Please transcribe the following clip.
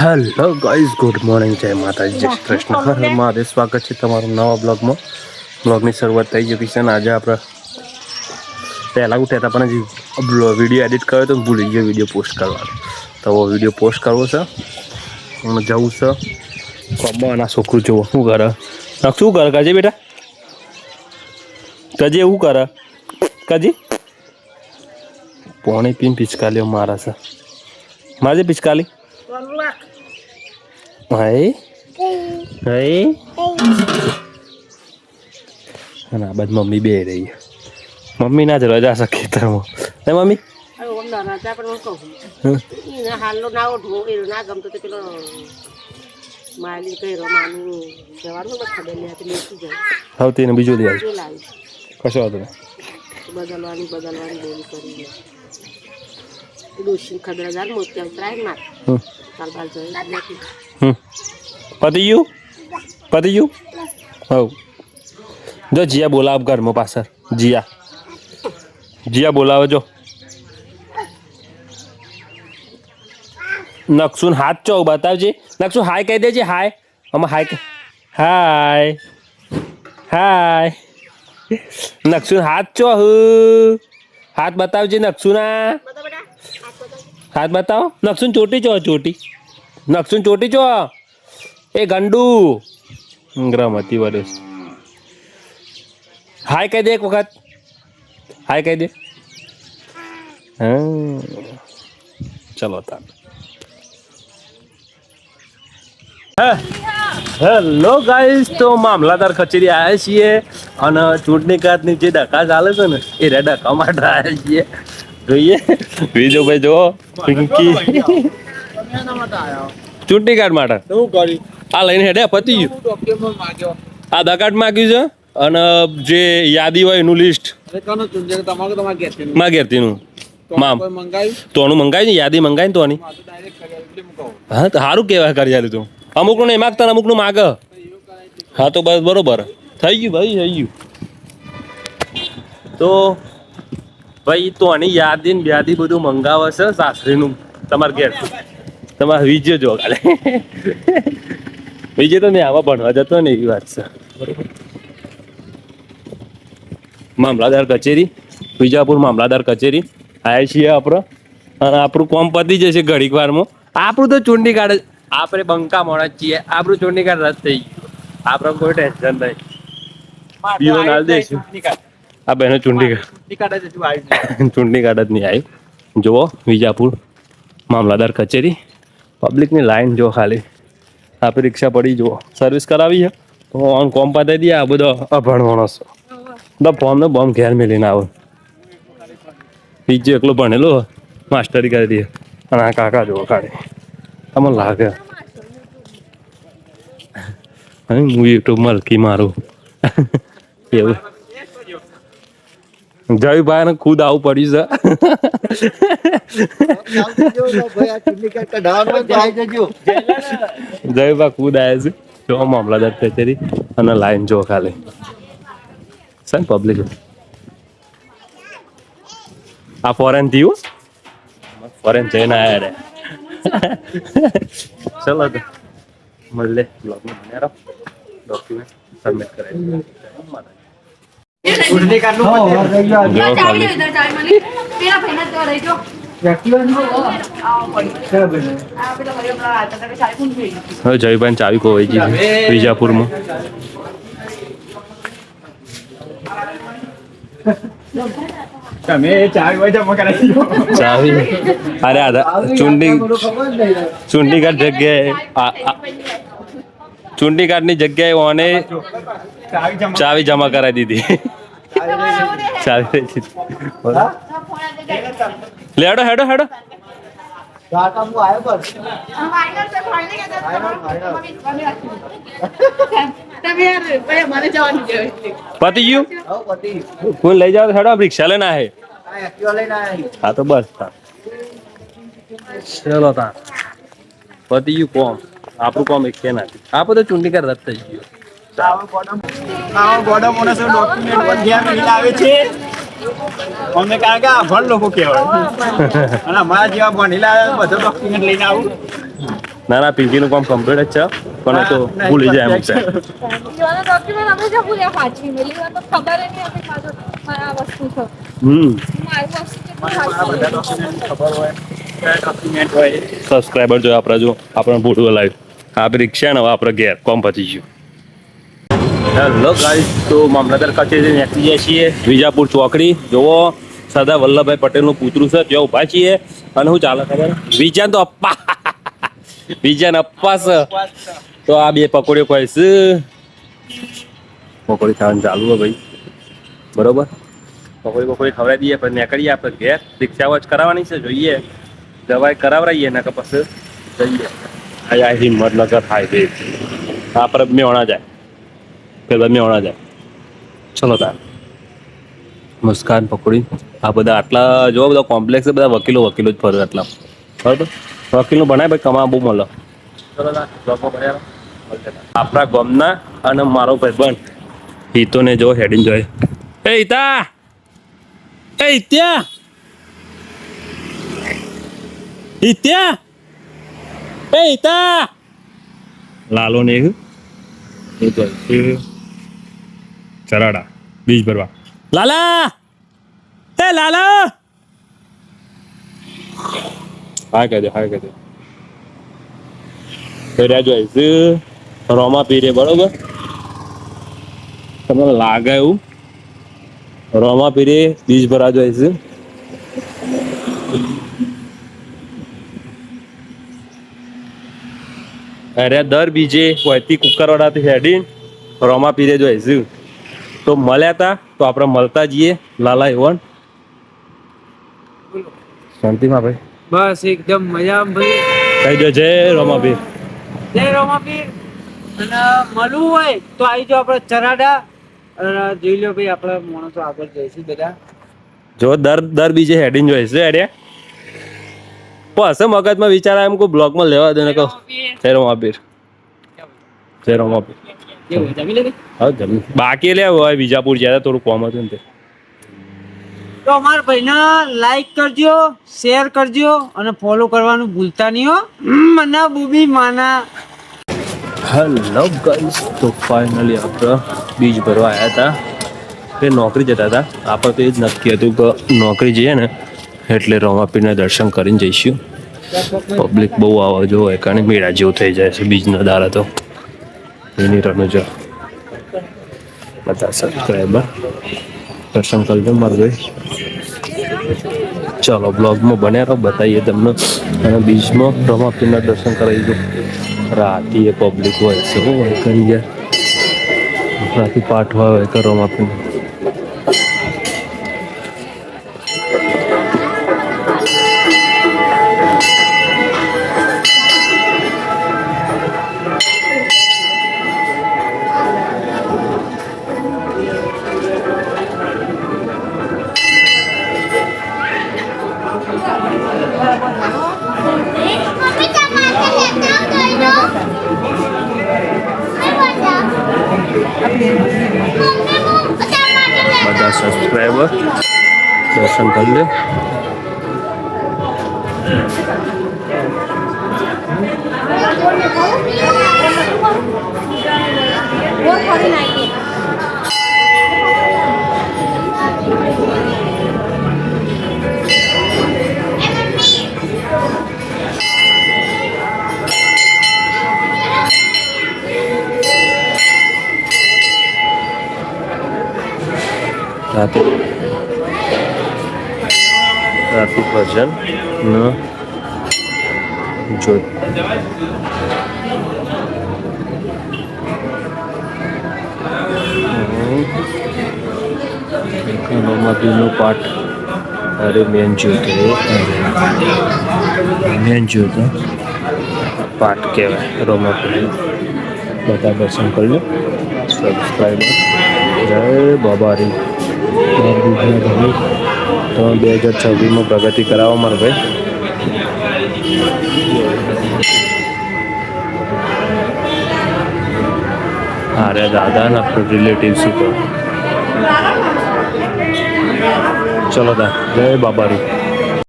Hello guys good morning જય માતાજી જય કૃષ્ણ હર મહાદેવ સ્વાગત છે તમારું નવા બ્લોગમાં બ્લોગની શરૂઆત થઈ ચૂકી છે અને આજે આપણે પહેલાં ઉઠ્યા હતા પણ હજી વીડિયો એડિટ કર્યો તો ભૂલી ગયો વીડિયો પોસ્ટ કરવાનો. તો વીડિયો પોસ્ટ કરવો છે. અને જવું છે. કોમ્બો છોકરું જુઓ શું કરે? શું કરે કાજે બેટા? કજી એવું કરે? કજી? પોણી પીને પિચકાલીઓ મારે છે. મારે પિચકાલી Hei. Hei. અને આ બાદ મમ્મી બે રહી. મમ્મી ના જ રજા છે ખેતરમાં હે મમ્મી હવે બીજું દે જો લાવી કશો વાંધો બદલવાની બદલવાની બોલી કરીને ડોશી ખબર હજાર મોતી ઉતરાય માર પતી ગયું? પતી હવ. જો જીયા બોલાવ ઘરમાં પાછળ. જીયા. જીયા બોલાવે જો નકસુન હાથ ચો બતાવજે નકશુ હાય કહી દેજે, હાય. અમે હાય હાય. હાય. નકસુન હાથ ચો હાથ બતાવજે નકશુના હાથ બતાવો. નકસુન ચોટી ચો ચોટી. નકસુન ચોટી ચો એ ગંડુ. રમતી વર્ષ હાય કહી દે એક વખત. હાય કહી દે. હા. ચલો તાર. હેલો ગાઈસ તો મામલાદાર કચેરી આવ્યા છીએ અને ચૂંટણી કાર્ડની જે ડકા ચાલે છે ને એ રે ડકા માટે આવ્યા છીએ. જોઈએ. બીજો ભાઈ જો પિંકી. ચૂંટણી કાર્ડ માટે. આ લઈને હેડે પતી ગયું. આ આધાર માગ્યું છે અને જે યાદી હોય એનું લિસ્ટ અરે કનો ચૂંટણી તમારે તમારે ઘેરથી માં ઘેરતીનું મામ. તોનું મંગાવી ને યાદી મંગાવી ને તોની હું તો સારું કેવાય કરી આલ્યું તું. અમુકનું નહીં માગતા ને અમુકનું માગ. હા તો બસ બરોબર. થઈ ગયું ભાઈ થઈ ગયું. તો ભાઈ તો આની યાદી ને બ્યાદી બધું મંગાવે છે સાસરીનું તમારે ઘેર. તમારે વિજય જો કાલે વિજય તો મેં આમાં ભણવા જતો ને એવી વાત છે. મામલાદાર કચેરી વિજાપુર મામલાદાર કચેરી આવ્યા છીએ આપણે અને આપણું કોમ પતી જશે ઘડીક વારમાં. આપણું તો ચૂંટણી કાર્ડ આપણે બંકા મોડા છીએ. આપણું ચૂંટણી કાર્ડ રદ થઈ ગયું. આપણે કોઈ ટેન્શન નહીં. બીજો નાલ દઈશું આ બહેનો ચૂંટણી ચૂંટણી કાર્ડ જ નહીં આવી. જુઓ વિજાપુર મામલાદાર કચેરી. પબ્લિકની લાઈન જો ખાલી. આપણે રિક્ષા પડી જુઓ. સર્વિસ કરાવી છે. તો આમ કોમ પતાવી દઈએ આ બધો અભણ માણસ. બધા ફોર્મને બોમ ઘેર મેલીને આવે. બીજો એકલો ભણેલો માસ્ટરી કરી દઈએ. અને આ કાકા જુઓ ખાલી. તમને લાગે. હું યુટ્યુબમાં લખી મારું. એવું. જયભાઈ ને ખુદ આવું પડ્યું છે. જયભા ખુદ આવ્યા છે. જો મામલાદાર કચેરી અને લાઈન જો ખાલી. સર પબ્લિક આ ફોરેન થયું? ફોરેન જઈને આવ્યા રે. ચલો તો મળે બ્લોગમાં બન્યા ડોક્યુમેન્ટ સબમિટ કરાવી. ચૂંટણી કાર્ડનું જો ખાલી હવે જયભાઈ ચાવી ખોવાઈ ગઈ છે વિજાપુરમાં તમે ચાર હોય જમા કરાવી દો ચાવી અરે આધા ચૂંટણી ચૂંટણી કાર્ડ જગ્યાએ આ- આ- ચૂંટણી કાર્ડની જગ્યાએ ઓને ચાવી જમા ચાવી જમા કરાવી દીધી ચાવી રહી છે. લેડો હેડો હેડો પતી ગયું કોણ લઈ જાવ તો હેડો રિક્ષા લઈને આહે હા તો બસ તાર. ચલો તાર પતી ગયું કોમ આપણું કોમ એક કે નથી આપણે તો ચૂંટણી કર રદ થઈ ગયું આવો ગોડો મોણસો ડોક્યુમેન્ટ પણ ઘેર છે. અમને કારણ કે અભણ લોકો કહેવાય. અને અમારા જેવા ભણેલા બધો ડોક્યુમેન્ટ લઈને આવું. ના ના નું કામ કમ્પ્લીટ જ છે. પણ તો ભૂલી જાય એમ છે. ડોક્યુમેન્ટ અમે જ ભૂલ્યા પાછી. મેલી તો ખબર નહીં હતી મારું મારા વસ્તુ છે હમ. મારી વસ્તુ બધા ડોક્યુમેન્ટ ખબર હોય કયા ડોક્યુમેન્ટ હોય. સબસ્ક્રાઈબર જો આપણે જો આપણે ભૂલવા લાવ્યું આપણે રિક્ષા ને હવે આપણે ઘેર કોમ પતી ગયું. હેલો ગાઈસ તો મામલતદાર કચેરી નીકળી જાય છીએ. વિજાપુર ચોકડી. જોવો, સરદાર વલ્લભભાઈ પટેલનું પૂતરું છે. ત્યાં ઊભા છીએ. અને શું ચાલે ખબર? વિજાન તો અપ્પા. વિજાન અપ્પા છે. તો આ બે પકોડીઓ છે. પકોડી ખાવાનું ચાલુ હોય ભાઈ. બરોબર? પકોડી પકોડી ખવડાવી દઈએ, પછી નીકળીએ આપણે ઘેર. રિક્ષા વોચ કરાવવાની છે, જોઈએ. દવાઈ કરાવડાવીએ ને કે પછી જઈએ. અહીંયા હિંમતનગર હાઈવે આપણે મેવણા જાય. પેલા મેવણા જાય. ચલો તાર. મુસ્કાન પકોડી. આ બધા આટલા જો બધા કોમ્પ્લેક્સ બધા વકીલો વકીલો જ ફરે આટલા. બરાબર? વકીલો ભણાય ભાઈ કમા બહુ મળે. આપણા ગામના અને મારો ભાઈબંધ હિતોને જો હેડિંગ જોય. એ હિતા! એ હિત્યા! હિત્યા! એ હિતા! લાલો ને એ. તો ચરાડા. બીજ ભરવા. લાલા! એ લાલા! હા કહેજો હા કહેજો. ફેર્યા જોઈ છે રોમા પીરે બરોબર? તમને લાગે એવું? રોમા પીરે બીજ ભરા જોઈ છે અરે, દર બીજે કોઈથી કુકરવાડાથી હેડી રોમા પીરે જો હૈસુ તો મળ્યા તા તો આપણે મળતા જઈએ. લાલા એવન શાંતિમાં ભાઈ. બસ એકદમ મજામાં ભાઈ. કહી દો જય રોમાભીર જય રોમાભીર અને મળવું હોય તો આવી જાઓ આપણે ચરાડા. અને જોઈ લો ભાઈ આપણે માણસો આગળ જઈશું બધા. જો દર દર બીજે હેડીન જો હૈસુ પણ હશે મગજમાં વિચાર આવે એમ કોઈ બ્લોગમાં લેવા દે ને કહો. જય રોમાભીર જય રોમા પીર જમી લીધી હા જમી બાકી લે હવે વિજાપુર જ્યાં થોડું કોમ હતું ને તે. તો અમારા ભાઈને લાઈક કરજો શેર કરજો અને ફોલો કરવાનું ભૂલતા નહીં હો. મના બુબી માના. હેલો ગાઈસ તો ફાઇનલી આપણે બીજ ભરવા આવ્યા હતા. એ નોકરી જતા હતા. આપણે તો એ જ નક્કી હતું કે નોકરી જઈએ ને એટલે રોમાપીરના દર્શન કરીને જઈશું. પબ્લિક બહુ આવે જો હોય કારણ મેળા જેવું થઈ જાય છે બીજના દારા તો. એની રનુજા બધા સબસ્ક્રાઈબર દર્શન કરજો મારું ભાઈ ચાલો બ્લોગમાં બન્યા રહો બતાવીએ તમને અને બીચમાં રમાપીરના દર્શન કરાવી દો રાતી એ પબ્લિક હોય છે શું હોય કરી જાય રાતી હોય તો રમાપીને સબસ્ક્રાઈબર દર્શન કરી લે રાતે. રાતે ભજન. ન. જો. નમાબીનો પાઠ. અરે મેન જ્યોત મેન જ્યોત પાઠ કહેવાય રોમાપુરી બધા દર્શન કરી લો. સબસ્ક્રાઈબર જય બાબારી. તો બે હજાર છવ્વીસમાં પ્રગતિ કરાવો મારે ભાઈ. અરે દાદા ને આપણે રિલેટિવ શું ચલો દા, જય બાબારી.